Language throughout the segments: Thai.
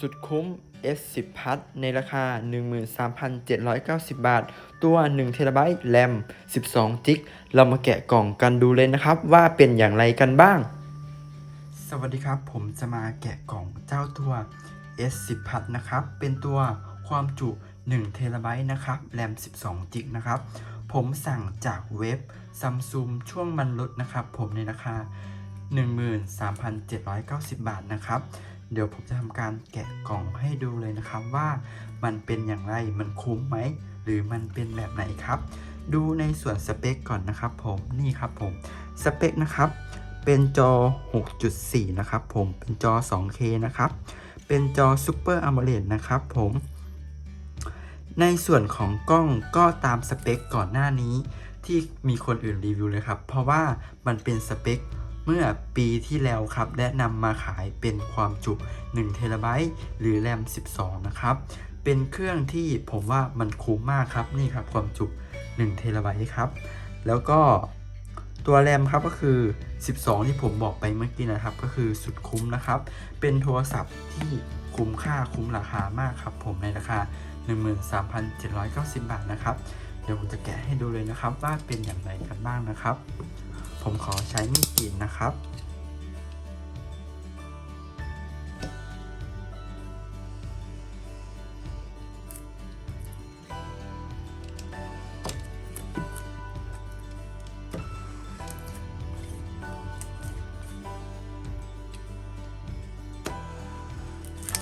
สุดคุ้ม S10 Plus ในราคา 13,790 บาท ตัว1เทราไบต์แรม 12จิกเรามาแกะกล่องกันดูเลยนะครับ ว่าเป็นอย่างไรกันบ้าง สวัสดีครับ ผมจะมาแกะกล่องเจ้าตัว S10 Plus นะครับ เป็นตัวความจุ1เทราไบต์นะครับ แรม 12จิกนะครับ ผมสั่งจากเว็บ Samsung ช่วงมันลดนะครับ ผมในราคา 13,790 บาทนะครับ เดี๋ยวผมจะทำการแกะกล่องให้ดูเลยนะครับว่ามันเป็นอย่างไรมันคุ้มไหมหรือมันเป็นแบบไหนครับ ดูในส่วนสเปคก่อนนะครับ ผมนี่ครับผมสเปคนะครับ เป็นจอ 6.4 นะครับ ผมเป็นจอ 2K นะครับ เป็นจอ Super AMOLED นะครับ ผมในส่วนของกล้องก็ตามสเปคก่อนหน้านี้ ที่มีคนอื่นรีวิวเลยครับ เพราะว่ามันเป็นสเปค เมื่อปีที่แล้วครับ และนำมาขายเป็นความจุ 1 เทราไบต์หรือแรม 12 นะครับ เป็นเครื่องที่ผมว่ามันคุ้มมากครับ นี่ครับความจุ 1 เทราไบต์ครับ แล้วก็ตัวแรมครับก็คือ 12 ที่ผมบอกไปเมื่อกี้นะครับ ก็คือสุดคุ้มนะครับ เป็นโทรศัพท์ที่คุ้มค่าคุ้มราคามากครับ ผมในราคา 13,790 บาทนะครับ เดี๋ยวผมจะแกะให้ดูเลยนะครับว่าเป็นอย่างไรกันบ้างนะครับ ผมขอใช้มีดกรีดนะครับ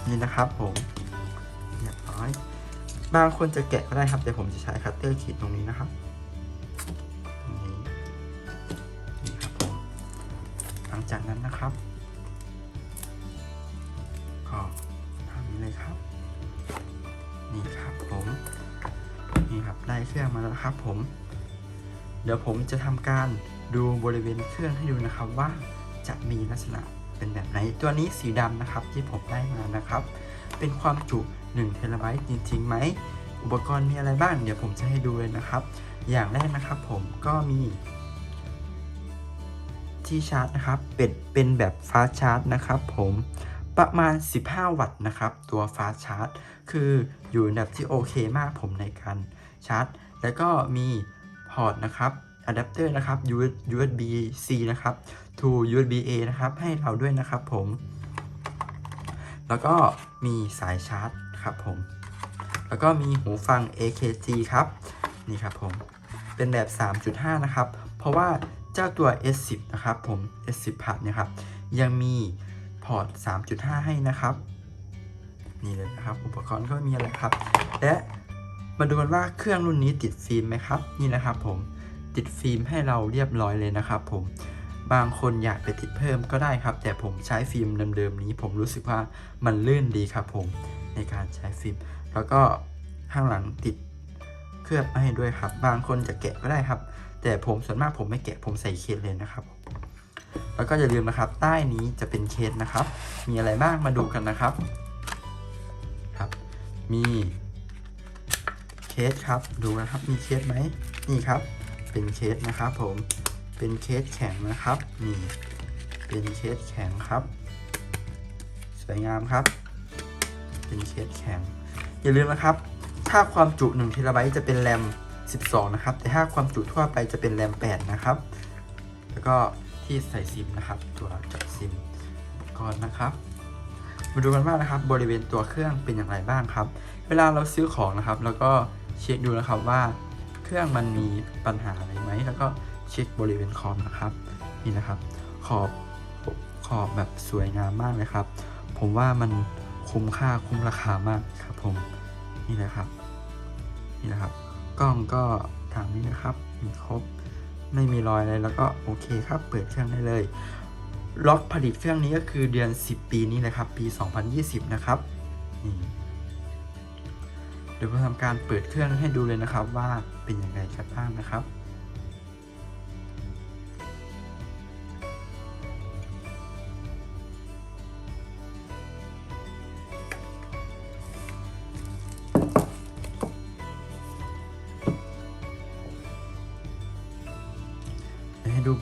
นี่นะครับผมเรียบร้อย บางคนจะแกะก็ได้ครับแต่ผมจะใช้คัตเตอร์ขีดตรงนี้นะครับ จากนั้นนะครับก็ทำนี้เลยครับ นี่ครับผมนี่ครับได้เครื่องมาแล้วครับ ผม เดี๋ยวผมจะทำการดูบริเวณเครื่องให้ดูนะครับว่าจะมีลักษณะเป็นแบบไหนตัวนี้สีดำนะครับที่ผมได้มานะครับ เป็นความจุ1เทราไบต์จริงๆไหมอุปกรณ์มีอะไรบ้างเดี๋ยวผมจะให้ดูเลยนะครับ อย่างแรกนะครับ ผมก็มี ที่ชาร์จนะครับ เป็นเป็นแบบฟาสชาร์จนะครับผมประมาณ 15 วัตต์นะครับ ตัวฟาสชาร์จคืออยู่ในระดับที่โอเคมากผมในการชาร์จ แล้วก็มีพอร์ตนะครับอะแดปเตอร์นะครับ USB C นะครับ to USB A นะครับ ให้เราด้วยนะครับผม แล้วก็มีสายชาร์จครับผม แล้วก็มีหูฟัง AKG ครับ นี่ครับผม เป็นแบบ 3.5 นะครับ เพราะว่า เจ้าตัว S10 นะครับผม S10 Plus นี่ยครับ ยังมีพอร์ต 3.5 ให้นะครับ นี่เลยนะครับ อุปกรณ์ก็มีอะไรครับ และมาดูกันว่าเครื่องรุ่นนี้ติดฟิล์มไหมครับ นี่นะครับผมติดฟิล์มให้เราเรียบร้อยเลยนะครับผมบางคนอยากไปติดเพิ่มก็ได้ครับ แต่ผมใช้ฟิล์มเดิมๆนี้ ผมรู้สึกว่ามันลื่นดีครับผมในการใช้ฟิล์ม แล้วก็ข้างหลังติด ลือบมาให้ด้วยครับ บางคนจะแกะก็ได้ครับ แต่ผมส่วนมากผมไม่แกะผมใส่เคสเลยนะครับ แล้วก็อย่าลืมนะครับ ใต้นี้จะเป็นเคสนะครับ มีอะไรบ้างมาดูกันนะครับ ครับ มีเคสครับ ดูนะครับ มีเคสไหมนี่ครับ เป็นเคสนะครับ ผม เป็นเคสแข็งนะครับ นี่ เป็นเคสแข็งครับ สวยงามครับ เป็นเคสแข็ง อย่าลืมนะครับ ถ้าความจุ1เทราไบต์จะเป็นแรม 12 นะครับ แต่ถ้าความจุทั่วไปจะเป็นแรม 8 นะครับ แล้วก็ที่ใส่ซิมนะครับ ตัวจาะซิมก่อนนะครับ มาดูกันว่านะครับ บริเวณตัวเครื่องเป็นอย่างไรบ้างครับ เวลาเราซื้อของนะครับ แล้วก็เช็คดูนะครับว่าเครื่องมันมีปัญหาอะไรไหม แล้วก็เช็คบริเวณขอบนะครับ นี่นะครับ ขอบขอบแบบสวยงามมากเลยครับ ผมว่ามันคุ้มค่าคุ้มราคามากครับผมนี่นะครับ นี่นะครับ กล้องก็ทางนี้นะครับ มีครบ ไม่มีรอยอะไรแล้วก็โอเคครับ เปิดเครื่องได้เลย ล็อกผลิตเครื่องนี้ก็คือเดือน 10 ปีนี้นะครับ ปี 2020 นะครับ นี่เดี๋ยวผมทำการเปิดเครื่องให้ดูเลยนะครับว่าเป็นยังไงกันบ้างนะครับ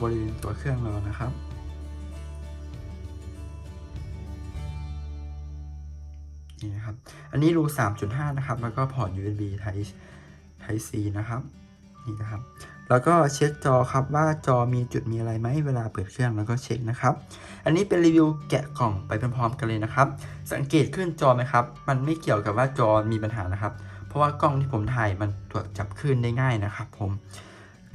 บริเวณตัวเครื่องเรานะครับ นี่นะครับ อันนี้รู 3.5 นะครับ แล้วก็พอร์ต USB Type Type C นะครับ นี่นะครับ แล้วก็เช็คจอครับว่าจอมีจุดมีอะไรไหมเวลาเปิดเครื่องแล้วก็เช็คนะครับ อันนี้เป็นรีวิวแกะกล่องไปพร้อมๆกันเลยนะครับ สังเกตขึ้นจอไหมครับ มันไม่เกี่ยวกับว่าจอมีปัญหานะครับ เพราะว่ากล้องที่ผมถ่ายมันตรวจจับคลื่นได้ง่ายนะครับผม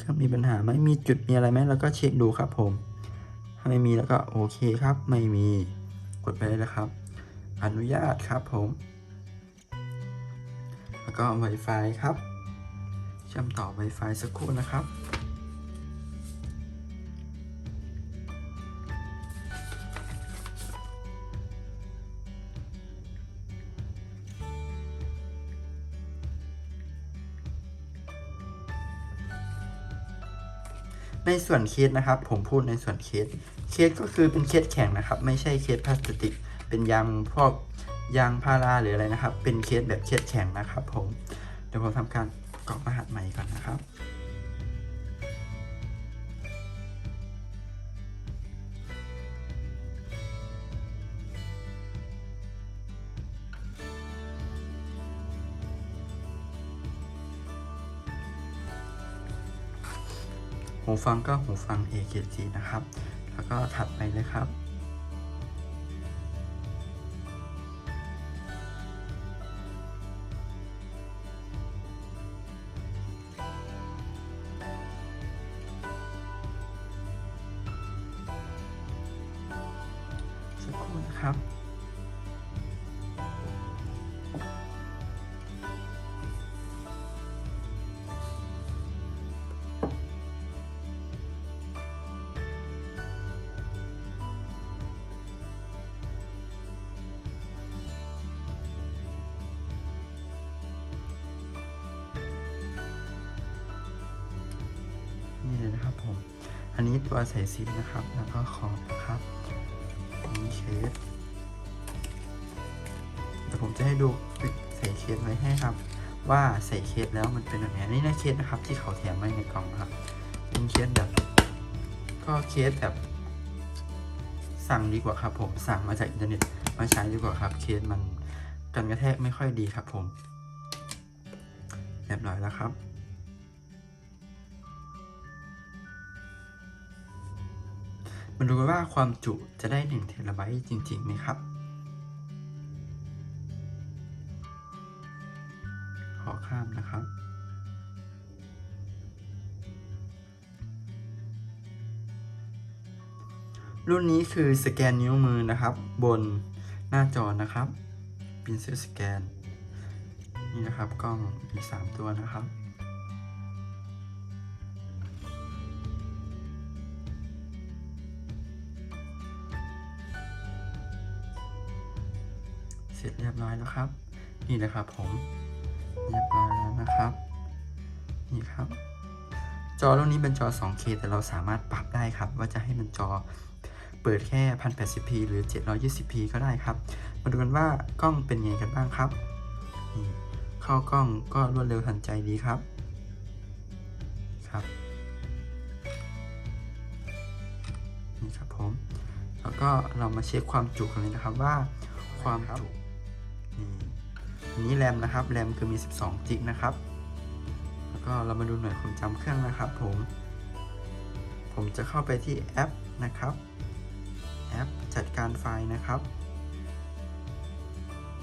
รื่องมีปัญหาไหมมีจุดมีอะไรไหมแล้วก็เช็คดูครับผม ถ้าไม่มีแล้วก็โอเคครับ ไม่มีกดไปเลยนะครับ อนุญาตครับผม แล้วก็ Wi-Fi ครับ เชื่อมต่อ Wi-Fi สักครู่นะครับ ในส่วนเคสนะครับผมพูดในส่วนเคสเคสก็คือเป็นเคสแข็งนะครับ ไม่ใช่เคสพลาสติก เป็นยางพวกยางพาราหรืออะไรนะครับ เป็นเคสแบบเคสแข็งนะครับ ผมเดี๋ยวผมทำการกรอกรหัสใหม่ก่อนนะครับ หูฟังก็หูฟัง AKG นะครับ แล้วก็ถัดไปเลยครับ สักครู่นะครับ อันนี้ตัวใส่ซิปนะครับ แล้วก็ขอบนะครับนี่เคสเดี๋ยวผมจะให้ดูใส่เคสไว้ให้ครับ ว่าใส่เคสแล้วมันเป็นแบบไหนนี่นะเคสนะครับ ที่เขาแถมมาในกล่องนะครับ เป็นเคสแบบ ก็เคสแบบ สั่งดีกว่าครับ ผมสั่งมาจากอินเทอร์เน็ตมาใช้ดีกว่าครับ เคสมันกันกระแทกไม่ค่อยดีครับผมเรียบร้อยแล้วครับ มาดูกันว่าความจุจะได้1เทราไบต์จริงๆไหมครับ ขอข้ามนะครับ รุ่นนี้คือสแกนนิ้วมือนะครับ บนหน้าจอนะครับ Pencil Scan นี่นะครับกล้องมี3ตัวนะครับ ร็จเรียบร้อยแล้วครับ นี่นะครับผมเรียบร้อยแล้วนะครับ นี่ครับ จอรุ่นนี้เป็นจอ 2K แต่เราสามารถปรับได้ครับ ว่าจะให้มันจอเปิดแค่ 1080p หรือ 720p ก็ได้ครับ มาดูกันว่ากล้องเป็นไงกันบ้างครับนี่เข้ากล้องก็รวดเร็วทันใจดีครับครับนี่ครับผม แล้วก็เรามาเช็คความจุกันเลยนะครับว่าความจุ นี่นี่แรมนะครับแรมคือมี 12 จิกนะครับ แล้วก็เรามาดูหน่วยความจำเครื่องนะครับ ผม ผมจะเข้าไปที่แอปนะครับ แอปจัดการไฟล์นะครับ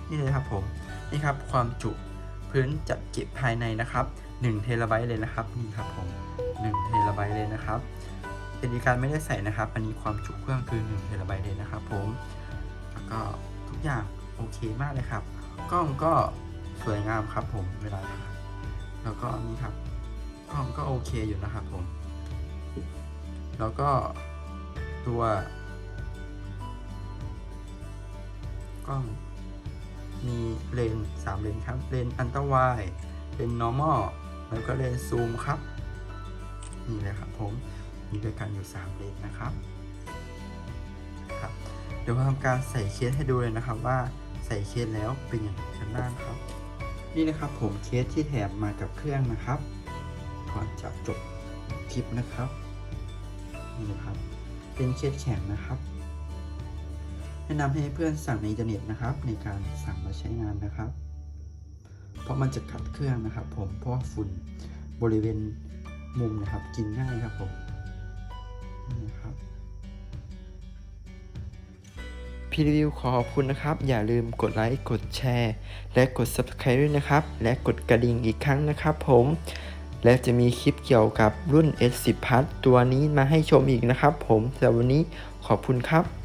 นี่เลยครับผม นี่ครับความจุพื้นจัดเก็บภายในนะครับ1เทราไบต์เลยนะครับนี่ครับผม1เทราไบต์เลยนะครับเป็นดีการไม่ได้ใส่นะครับ อันนี้ความจุเครื่องคือ1เทราไบต์เลยนะครับ ผม แล้วก็ทุกอย่าง โอเคมากเลยครับ กล้องก็สวยงามครับผมเวลาถ่ายแล้วก็นี่ครับ กล้องก็โอเคอยู่นะครับผม แล้วก็ตัว กล้องมีเลนส์3เลนส์ครับ เลนส์อันตราไวเลนส์ normal แล้วก็เลนส์ซูมครับ นี่เลยครับผมมีด้วยกันอยู่ 3 เลนส์นะครับครับ เดี๋ยวมาทำการใส่เคสให้ดูเลยนะครับว่า ใส่เคสแล้วเป็นอย่างไรกันบ้างครับ นี่นะครับผมเคสที่แถมมากับเครื่องนะครับ ก่อนจะจบคลิปนะครับนี่นะครับ เป็นเคสแข็งนะครับ แนะนำให้เพื่อนสั่งในอินเทอร์เน็ตนะครับ ในการสั่งมาใช้งานนะครับ เพราะมันจะขัดเครื่องนะครับ ผมเพราะว่าฝุ่นบริเวณมุมนะครับ กินง่ายครับผมนี่นะครับ พีรีวิวขอขอบคุณนะครับ อย่าลืมกดไลค์ กดแชร์ และกด Subscribe ด้วยนะครับ และกดกระดิ่งอีกครั้งนะครับผม และจะมีคลิปเกี่ยวกับรุ่น S10 Plus ตัวนี้มาให้ชมอีกนะครับผมสำหรับวันนี้ขอบคุณครับ